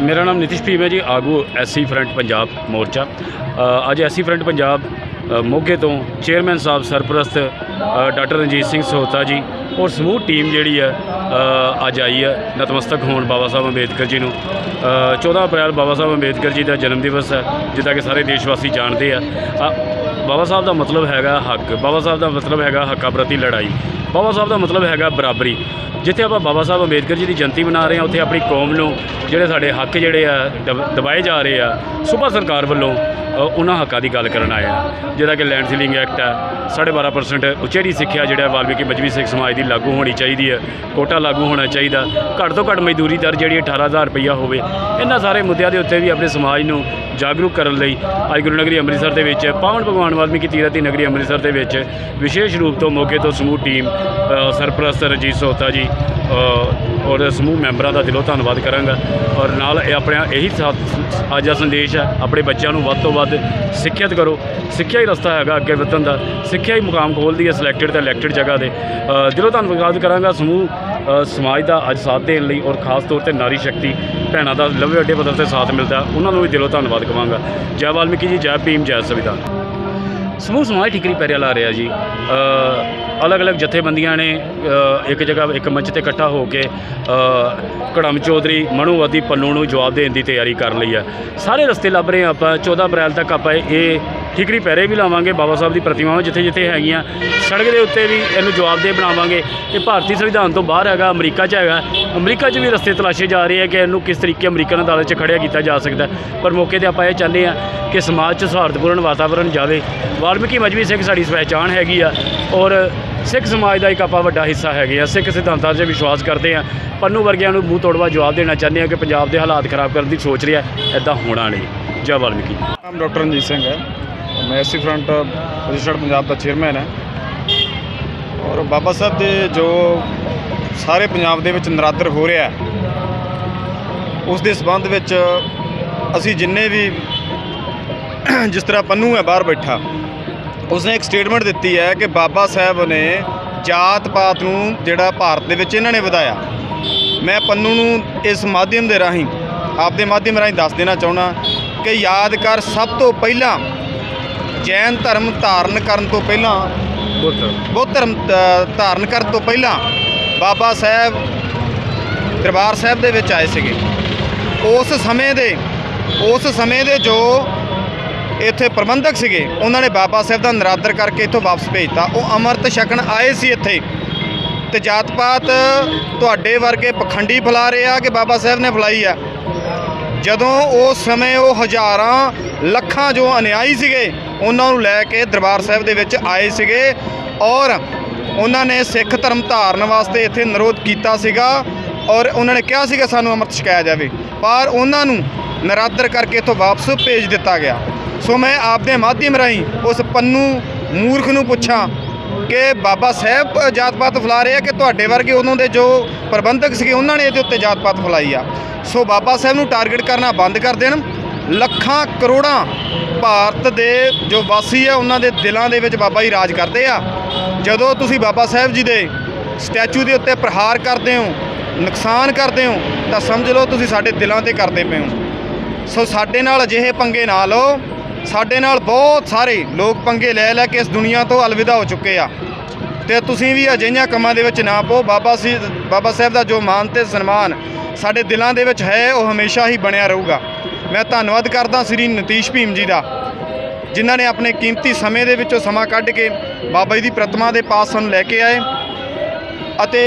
ਮੇਰਾ ਨਾਮ ਨਿਤਿਸ਼ ਭੀਮ ਹੈ ਜੀ ਆਗੂ ਐਸਸੀ ਫਰੰਟ ਪੰਜਾਬ ਮੋਰਚਾ। ਅ, ਅੱਜ ਐਸਸੀ ਫਰੰਟ ਪੰਜਾਬ ਮੋਗੇ ਤੋਂ ਚੇਅਰਮੈਨ ਸਾਹਿਬ ਸਰਪ੍ਰਸਤ ਡਾਕਟਰ ਰਣਜੀਤ ਸਿੰਘ ਸੋਤਾ ਜੀ ਔਰ ਸਮੂਹ ਟੀਮ ਜਿਹੜੀ ਹੈ ਅੱਜ ਆਈ ਹੈ ਨਤਮਸਤਕ ਹੋਣ ਬਾਬਾ ਸਾਹਿਬ ਅੰਬੇਦਕਰ ਜੀ ਨੂੰ। ਅ, 14 ਅਪ੍ਰੈਲ ਬਾਬਾ ਸਾਹਿਬ ਅੰਬੇਦਕਰ ਜੀ ਦਾ ਜਨਮ ਦਿਵਸ ਹੈ ਜਿੱਦਾਂ ਕਿ ਸਾਰੇ ਦੇਸ਼ ਵਾਸੀ ਜਾਣਦੇ ਆ। ਬਾਬਾ ਸਾਹਿਬ ਦਾ ਮਤਲਬ ਹੈਗਾ ਹੱਕ। ਬਾਬਾ ਸਾਹਿਬ ਦਾ ਮਤਲਬ ਹੈਗਾ ਹੱਕਾਂ ਪ੍ਰਤੀ ਲੜਾਈ। ਬਾਬਾ ਸਾਹਿਬ ਦਾ ਮਤਲਬ ਹੈਗਾ ਬਰਾਬਰੀ। ਜਿੱਥੇ ਆਪਾਂ ਬਾਬਾ ਸਾਹਿਬ ਅੰਬੇਦਕਰ ਜੀ ਦੀ ਜਯੰਤੀ ਮਨਾ ਰਹੇ ਹਾਂ, ਉੱਥੇ ਆਪਣੀ ਕੌਮ ਨੂੰ ਜਿਹੜੇ ਸਾਡੇ ਹੱਕ ਜਿਹੜੇ ਆ, ਦਬ- ਦਬਾਏ ਜਾ ਰਹੇ ਆ, ਸੂਬਾ ਸਰਕਾਰ ਵੱਲੋਂ ਉਹਨਾਂ ਹੱਕਾਂ ਦੀ ਗੱਲ ਕਰਨ ਆਏ ਆ ਜਿਹਦਾ ਕਿ ਲੈਂਡ ਸੀਲਿੰਗ ਐਕਟ ਹੈ 12.5% ਉਚੇਰੀ ਸਿੱਖਿਆ ਜਿਹੜਾ ਵਾਲਮੀਕੀ ਮਜਬੀ ਸਿੱਖ ਸਮਾਜ ਦੀ ਲਾਗੂ ਹੋਣੀ ਚਾਹੀਦੀ ਹੈ, ਕੋਟਾ ਲਾਗੂ ਹੋਣਾ ਚਾਹੀਦਾ। ਘੱਟ ਤੋਂ ਘੱਟ ਮਜ਼ਦੂਰੀ ਦਰ ਜਿਹੜੀ 18000 ਰੁਪਈਆ ਹੋਵੇ। ਇਹਨਾਂ ਸਾਰੇ ਮੁੱਦਿਆਂ ਦੇ ਉੱਤੇ ਵੀ ਆਪਣੇ ਸਮਾਜ ਨੂੰ ਜਾਗਰੂਕ ਕਰਨ ਲਈ ਅੱਜ ਗੁਰੂ ਨਗਰੀ ਅੰਮ੍ਰਿਤਸਰ ਦੇ ਵਿੱਚ ਪਾਵਨ ਭਗਵਾਨ ਵਾਲਮੀਕੀ ਤੀਰਥ ਦੀ ਨਗਰੀ ਅੰਮ੍ਰਿਤਸਰ ਦੇ ਵਿੱਚ ਵਿਸ਼ੇਸ਼ ਰੂਪ ਤੋਂ ਮੌਕੇ ਤੋਂ ਸਮੂਹ ਟੀਮ ਸਰਪ੍ਰਸਤ ਰਜੀਤ ਸੋਤਾ ਜੀ ਔਰ ਸਮੂਹ ਮੈਂਬਰਾਂ ਦਾ ਦਿਲੋਂ ਧੰਨਵਾਦ ਕਰਾਂਗਾ। ਔਰ ਨਾਲ ਇਹ ਆਪਣਾ ਇਹੀ ਸਾ- ਅੱਜ ਦਾ ਸੰਦੇਸ਼ ਹੈ, ਆਪਣੇ ਬੱਚਿਆਂ ਨੂੰ ਵੱਧ ਤੋਂ ਵੱਧ ਸਿੱਖਿਅਤ ਕਰੋ। ਸਿੱਖਿਆ ਹੀ ਰਸਤਾ ਹੈਗਾ ਅੱਗੇ ਵਧਣ ਦਾ। ਸਿੱਖਿਆ ਹੀ ਮੁਕਾਮ ਖੋਲ੍ਹਦੀ ਹੈ ਸਿਲੈਕਟਡ ਤੇ ਇਲੈਕਟਡ ਜਗ੍ਹਾ ਦੇ। ਦਿਲੋਂ ਧੰਨਵਾਦ ਕਰਾਂਗਾ ਸਮੂਹ ਸਮਾਜ ਦਾ ਅੱਜ ਸਾਥ ਦੇਣ ਲਈ ਔਰ ਖਾਸ ਤੌਰ ਤੇ ਨਾਰੀ ਸ਼ਕਤੀ ਭੈਣਾਂ ਦਾ ਲੰਬੇ ਅੱਡੇ ਪੱਧਰ ਤੇ ਸਾਥ ਮਿਲਦਾ ਉਹਨਾਂ ਨੂੰ ਵੀ ਦਿਲੋਂ ਧੰਨਵਾਦ ਕਵਾਂਗਾ। ਜੈ ਵਾਲਮੀਕੀ ਜੀ, ਜੈ ਭੀਮ, ਜੈ ਸੰਵਿਧਾਨ। ਸਮੂਹ ਸਮਾਜ ਠੀਕਰੀ ਪੈਰਿਆ ਲਾ ਰਿਹਾ ਜੀ। ਅਲੱਗ-ਅਲੱਗ ਜਥੇਬੰਦੀਆਂ ਨੇ ਇੱਕ ਜਗ੍ਹਾ ਇੱਕ ਮੰਚ ਤੇ ਇਕੱਠਾ ਹੋ ਕੇ ਕੜਮ ਚੌਧਰੀ ਮਨੂਵਾਦੀ ਪੰਨੂ ਨੂੰ ਜਵਾਬ ਦੇਣ ਦੀ ਤਿਆਰੀ ਕਰ ਲਈ ਹੈ। ਸਾਰੇ ਰਸਤੇ ਲੱਭ ਰਹੇ ਹਾਂ ਆਪਾਂ 14 ਅਪ੍ਰੈਲ ਤੱਕ ਆਪਾਂ ਇਹ ਠੀਕਰੀ ਪਹਿਰੇ ਵੀ ਲਾਵਾਂਗੇ ਬਾਬਾ ਸਾਹਿਬ ਦੀ ਪ੍ਰਤਿਮਾਵਾਂ ਜਿੱਥੇ ਜਿੱਥੇ ਹੈਗੀਆਂ। ਸੜਕ ਦੇ ਉੱਤੇ ਵੀ ਇਹਨੂੰ ਜਵਾਬਦੇਹ ਬਣਾਵਾਂਗੇ। ਇਹ ਭਾਰਤੀ ਸੰਵਿਧਾਨ ਤੋਂ ਬਾਹਰ ਹੈਗਾ, ਅਮਰੀਕਾ 'ਚ ਹੈਗਾ। ਅਮਰੀਕਾ 'ਚ ਵੀ ਰਸਤੇ ਤਲਾਸ਼ੇ ਜਾ ਰਹੇ ਆ ਕਿ ਇਹਨੂੰ ਕਿਸ ਤਰੀਕੇ ਅਮਰੀਕਨ ਅਦਾਲਤ 'ਚ ਖੜਿਆ ਕੀਤਾ ਜਾ ਸਕਦਾ ਪਰ ਮੌਕੇ ਤੇ ਆਪਾਂ ਇਹ ਚਾਹੁੰਦੇ ਆ ਕਿ ਸਮਾਜ 'ਚ ਸੌਹਾਰਦਪੂਰਨ ਵਾਤਾਵਰਣ ਜਾਵੇ। ਵਾਲਮੀਕੀ ਮਜਬੀ ਸਿੱਖ ਸਾਡੀ ਪਹਿਚਾਣ ਹੈਗੀ ਆ ਔਰ ਸਿੱਖ ਸਮਾਜ ਦਾ ਇੱਕ ਆਪਾਂ ਵੱਡਾ ਹਿੱਸਾ ਹੈਗੇ ਆ। ਸਿੱਖ ਸਿਧਾਂਤਾਂ 'ਤੇ ਵਿਸ਼ਵਾਸ ਕਰਦੇ ਆ ਪੰਨੂ ਵਰਗਿਆਂ ਨੂੰ ਮੂੰਹ ਤੋੜਵਾ ਜਵਾਬ ਦੇਣਾ ਚਾਹੁੰਦੇ ਆ ਕਿ ਪੰਜਾਬ ਦੇ ਹਾਲਾਤ ਖਰਾਬ ਕਰਨ ਦੀ ਸੋਚ ਰਿਹਾ ਐਦਾਂ ਹੋਣਾ ਨਹੀਂ ਜੈ ਵਾਲਮੀਕੀ। ਨਾਮ ਡਾਕਟਰ ਰਣਜੀਤ ਸਿੰਘ ਹੈ। ਮੈਂ ਐਸਸੀ ਫਰੰਟ ਰਜਿਸਟਰਡ ਪੰਜਾਬ ਦਾ ਚੇਅਰਮੈਨ ਹੈ। ਔਰ ਬਾਬਾ ਸਾਹਿਬ ਦੇ ਜੋ ਸਾਰੇ ਪੰਜਾਬ ਦੇ ਵਿੱਚ ਨਰਾਦਰ ਹੋ ਰਿਹਾ ਉਸ ਦੇ ਸਬੰਧ ਵਿੱਚ ਅਸੀਂ ਜਿੰਨੇ ਵੀ ਜਿਸ ਤਰ੍ਹਾਂ ਪੰਨੂ ਹੈ ਬਾਹਰ ਬੈਠਾ, ਉਸਨੇ ਇੱਕ ਸਟੇਟਮੈਂਟ ਦਿੱਤੀ ਹੈ ਕਿ ਬਾਬਾ ਸਾਹਿਬ ਨੇ ਜਾਤ ਪਾਤ ਨੂੰ ਜਿਹੜਾ ਭਾਰਤ ਦੇ ਵਿੱਚ ਇਹਨਾਂ ਨੇ ਵਧਾਇਆ। ਮੈਂ ਪੰਨੂ ਨੂੰ ਇਸ ਮਾਧਿਅਮ ਦੇ ਰਾਹੀਂ, ਆਪਦੇ ਮਾਧਿਅਮ ਰਾਹੀਂ ਦੱਸ ਦੇਣਾ ਚਾਹੁੰਦਾ ਕਿ ਯਾਦ ਕਰ ਸਭ ਤੋਂ ਪਹਿਲਾਂ ਜੈਨ ਧਰਮ ਧਾਰਨ ਕਰਨ ਤੋਂ ਪਹਿਲਾਂ ਬੁੱਧ। ਧਰਮ ਧਾਰਨ ਕਰਨ ਤੋਂ ਪਹਿਲਾਂ ਬਾਬਾ ਸਾਹਿਬ ਦਰਬਾਰ ਸਾਹਿਬ ਦੇ ਵਿੱਚ ਆਏ ਸੀਗੇ। ਉਸ ਸਮੇਂ ਦੇ ਉਸ ਸਮੇਂ ਦੇ ਜੋ ਇੱਥੇ ਪ੍ਰਬੰਧਕ ਸੀਗੇ ਉਹਨਾਂ ਨੇ ਬਾਬਾ ਸਾਹਿਬ ਦਾ ਨਰਾਦਰ ਕਰਕੇ ਇੱਥੋਂ ਵਾਪਸ ਭੇਜਤਾ। ਉਹ ਅੰਮ੍ਰਿਤ ਛਕਣ ਆਏ ਸੀ ਇੱਥੇ। ਤੇ ਜਾਤ ਪਾਤ ਤੁਹਾਡੇ ਵਰਗੇ ਪਖੰਡੀ ਫੈਲਾ ਰਹੇ ਆ ਕਿ ਬਾਬਾ ਸਾਹਿਬ ਨੇ ਫੈਲਾਈ ਆ? ਜਦੋਂ ਉਸ ਸਮੇਂ ਉਹ ਹਜ਼ਾਰਾਂ ਲੱਖਾਂ ਜੋ ਅਨਿਆਈ ਸੀਗੇ ਉਹਨਾਂ ਨੂੰ ਲੈ ਕੇ ਦਰਬਾਰ ਸਾਹਿਬ ਦੇ ਵਿੱਚ ਆਏ ਸੀਗੇ ਔਰ ਉਹਨਾਂ ਨੇ ਸਿੱਖ ਧਰਮ ਧਾਰਨ ਵਾਸਤੇ ਇੱਥੇ ਨਿਰੋਧ ਕੀਤਾ ਸੀਗਾ ਔਰ ਉਹਨਾਂ ਨੇ ਕਿਹਾ ਸੀਗਾ ਸਾਨੂੰ ਅੰਮ੍ਰਿਤ ਛਕਾਇਆ ਜਾਵੇ, ਪਰ ਉਹਨਾਂ ਨੂੰ ਨਰਾਦਰ ਕਰਕੇ ਇੱਥੋਂ ਵਾਪਸ ਭੇਜ ਦਿੱਤਾ ਗਿਆ। ਸੋ ਮੈਂ ਆਪਦੇ ਮਾਧਿਅਮ ਰਾਹੀਂ ਉਸ ਪੰਨੂ ਮੂਰਖ ਨੂੰ ਪੁੱਛਾਂ ਕਿ ਬਾਬਾ ਸਾਹਿਬ ਜਾਤ ਪਾਤ ਫੈਲਾ ਰਹੇ ਆ ਕਿ ਤੁਹਾਡੇ ਵਰਗੇ ਉਦੋਂ ਦੇ ਜੋ ਪ੍ਰਬੰਧਕ ਸੀਗੇ, ਉਹਨਾਂ ਨੇ ਇਹਦੇ ਉੱਤੇ ਜਾਤ ਪਾਤ ਫੈਲਾਈ ਆ? ਸੋ ਬਾਬਾ ਸਾਹਿਬ ਨੂੰ ਟਾਰਗੇਟ ਕਰਨਾ ਬੰਦ ਕਰ ਦੇਣ। ਲੱਖਾਂ ਕਰੋੜਾਂ ਭਾਰਤ ਦੇ ਜੋ ਵਾਸੀ ਆ, ਉਹਨਾਂ ਦੇ ਦਿਲਾਂ ਦੇ ਵਿੱਚ ਬਾਬਾ ਜੀ ਰਾਜ ਕਰਦੇ ਆ। ਜਦੋਂ ਤੁਸੀਂ ਬਾਬਾ ਸਾਹਿਬ ਜੀ ਦੇ ਸਟੈਚੂ ਦੇ ਉੱਤੇ ਪ੍ਰਹਾਰ ਕਰਦੇ ਹੋ, ਨੁਕਸਾਨ ਕਰਦੇ ਹੋ, ਤਾਂ ਸਮਝ ਲਓ ਤੁਸੀਂ ਸਾਡੇ ਦਿਲਾਂ ਤੇ ਕਰਦੇ ਪਏ ਹੋ। ਸੋ ਸਾਡੇ ਨਾਲ ਅਜਿਹੇ ਪੰਗੇ ਨਾ ਲਓ। ਸਾਡੇ ਨਾਲ ਬਹੁਤ ਸਾਰੇ ਲੋਕ ਪੰਗੇ ਲੈ ਲੈ ਕੇ ਇਸ ਦੁਨੀਆ ਤੋਂ ਅਲਵਿਦਾ ਹੋ ਚੁੱਕੇ ਆ। ਤੇ ਤੁਸੀਂ ਵੀ ਅਜਿਹੀਆਂ ਕੰਮਾਂ ਦੇ ਵਿੱਚ ਨਾ ਪਓ। ਬਾਬਾ ਸੀ, ਬਾਬਾ ਸਾਹਿਬ ਦਾ ਜੋ ਮਾਨ ਤੇ ਸਨਮਾਨ ਸਾਡੇ ਦਿਲਾਂ ਦੇ ਵਿੱਚ ਹੈ, ਉਹ ਹਮੇਸ਼ਾ ਹੀ ਬਣਿਆ ਰਹੂਗਾ। ਮੈਂ ਧੰਨਵਾਦ ਕਰਦਾ ਸ੍ਰੀ ਨਤੀਸ਼ ਭੀਮ ਜੀ ਦਾ, ਜਿਨ੍ਹਾਂ ਨੇ ਆਪਣੇ ਕੀਮਤੀ ਸਮੇਂ ਦੇ ਵਿੱਚੋਂ ਸਮਾਂ ਕੱਢ ਕੇ ਬਾਬਾ ਜੀ ਦੀ ਪ੍ਰਤਿਮਾ ਦੇ ਪਾਸ ਸਾਨੂੰ ਲੈ ਕੇ ਆਏ ਅਤੇ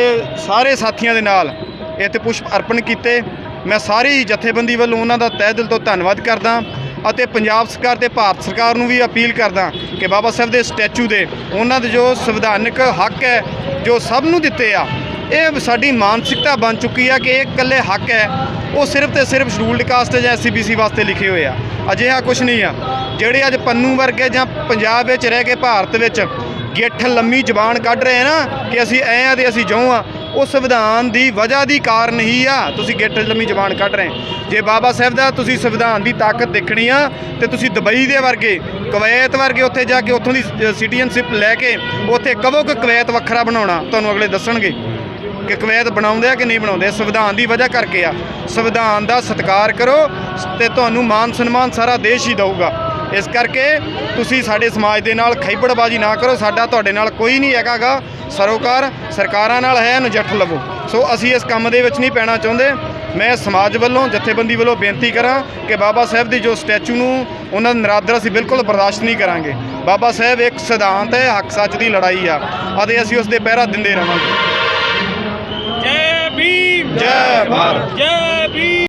ਸਾਰੇ ਸਾਥੀਆਂ ਦੇ ਨਾਲ ਇੱਥੇ ਪੁਸ਼ਪ ਅਰਪਣ ਕੀਤੇ। ਮੈਂ ਸਾਰੀ ਜਥੇਬੰਦੀ ਵੱਲੋਂ ਉਹਨਾਂ ਦਾ ਤਹਿ ਦਿਲ ਤੋਂ ਧੰਨਵਾਦ ਕਰਦਾ ਅਤੇ ਪੰਜਾਬ ਸਰਕਾਰ ਤੇ ਭਾਰਤ ਸਰਕਾਰ ਨੂੰ ਵੀ ਅਪੀਲ ਕਰਦਾ ਕਿ ਬਾਬਾ ਸਾਹਿਬ ਦੇ ਸਟੈਚੂ ਦੇ ਉਹਨਾਂ ਦੇ ਜੋ ਸੰਵਿਧਾਨਕ ਹੱਕ ਹੈ, ਜੋ ਸਭ ਨੂੰ ਦਿੱਤੇ ਆ ਇਹ ਸਾਡੀ ਮਾਨਸਿਕਤਾ ਬਣ ਚੁੱਕੀ ਆ ਕਿ ਇਹ ਇਕੱਲੇ ਹੱਕ ਹੈ, ਉਹ ਸਿਰਫ ਤੇ ਸਿਰਫ ਸ਼ਡਿਊਲਡ ਕਾਸਟ ਜਾਂ ਐਸਸੀਬੀਸੀ ਵਾਸਤੇ ਲਿਖੇ ਹੋਏ ਆ। ਅਜਿਹਾ ਕੁਝ ਨਹੀਂ ਆ। ਜਿਹੜੇ ਅੱਜ ਪੰਨੂ ਵਰਗੇ ਜਾਂ ਪੰਜਾਬ ਵਿੱਚ ਰਹਿ ਕੇ ਭਾਰਤ ਵਿੱਚ ਗਿੱਠ ਲੰਮੀ ਜ਼ਬਾਨ ਕੱਢ ਰਹੇ ਆ ਨਾ ਕਿ ਅਸੀਂ ਐ ਆ ਤੇ ਅਸੀਂ ਜਉਂ ਆ, ਉਹ ਸੰਵਿਧਾਨ ਦੀ ਵਜ੍ਹਾ ਦੀ ਕਾਰਨ ਹੀ ਆ। ਤੁਸੀਂ ਗਿੱਠ ਲੰਮੀ ਜ਼ਬਾਨ ਕੱਢ ਰਹੇ ਜੇ ਬਾਬਾ ਸਾਹਿਬ ਦਾ ਤੁਸੀਂ ਸੰਵਿਧਾਨ ਦੀ ਤਾਕਤ ਦੇਖਣੀ ਆ ਤੇ ਤੁਸੀਂ ਦੁਬਈ ਦੇ ਵਰਗੇ, ਕਵੈਤ ਵਰਗੇ ਉੱਥੇ ਜਾ ਕੇ ਉੱਥੋਂ ਦੀ ਸਿਟੀਜ਼ਨਸ਼ਿਪ ਲੈ ਕੇ ਉੱਥੇ ਕਹੋ ਕਿ ਕਵੈਤ ਵੱਖਰਾ ਬਣਾਉਣਾ, ਤੁਹਾਨੂੰ ਅਗਲੇ ਦੱਸਣਗੇ। ਕਿ ਕਵੈਤ ਬਣਾਉਂਦੇ ਆ ਕਿ ਨਹੀਂ ਬਣਾਉਂਦੇ? ਸੰਵਿਧਾਨ ਦੀ ਵਜ੍ਹਾ ਕਰਕੇ ਆ। ਸੰਵਿਧਾਨ ਦਾ ਸਤਿਕਾਰ ਕਰੋ ਤੇ ਤੁਹਾਨੂੰ ਮਾਨ ਸਨਮਾਨ ਸਾਰਾ ਦੇਸ਼ ਹੀ ਦਊਗਾ। ਇਸ ਕਰਕੇ ਤੁਸੀਂ ਸਾਡੇ ਸਮਾਜ ਦੇ ਨਾਲ ਖੈਬੜਬਾਜ਼ੀ ਨਾ ਕਰੋ। ਸਾਡਾ ਤੁਹਾਡੇ ਨਾਲ ਕੋਈ ਨਹੀਂ ਹੈਗਾਗਾ। ਸਰੋਕਾਰ ਸਰਕਾਰਾਂ ਨਾਲ ਹੈ ਨਜਿੱਠ ਲਵੋ। ਸੋ ਅਸੀਂ ਇਸ ਕੰਮ ਦੇ ਵਿੱਚ ਨਹੀਂ ਪੈਣਾ ਚਾਹੁੰਦੇ। ਮੈਂ ਸਮਾਜ ਵੱਲੋਂ, ਜਥੇਬੰਦੀ ਵੱਲੋਂ ਬੇਨਤੀ ਕਰਾਂ ਕਿ ਬਾਬਾ ਸਾਹਿਬ ਦੀ ਜੋ ਸਟੈਚੂ ਨੂੰ ਉਹਨਾਂ ਦਾ ਨਿਰਾਦਰ ਅਸੀਂ ਬਿਲਕੁਲ ਬਰਦਾਸ਼ਤ ਨਹੀਂ ਕਰਾਂਗੇ। ਬਾਬਾ ਸਾਹਿਬ ਇੱਕ ਸਿਧਾਂਤ ਹੈ, ਹੱਕ ਸੱਚ ਦੀ ਲੜਾਈ ਆ। ਅਤੇ ਅਸੀਂ ਉਸ ਦੇ ਪਹਿਰਾ ਦਿੰਦੇ ਰਵਾਂਗੇ ਜੈ ਭਾਰਤ। ਜੈ ਭੀਮ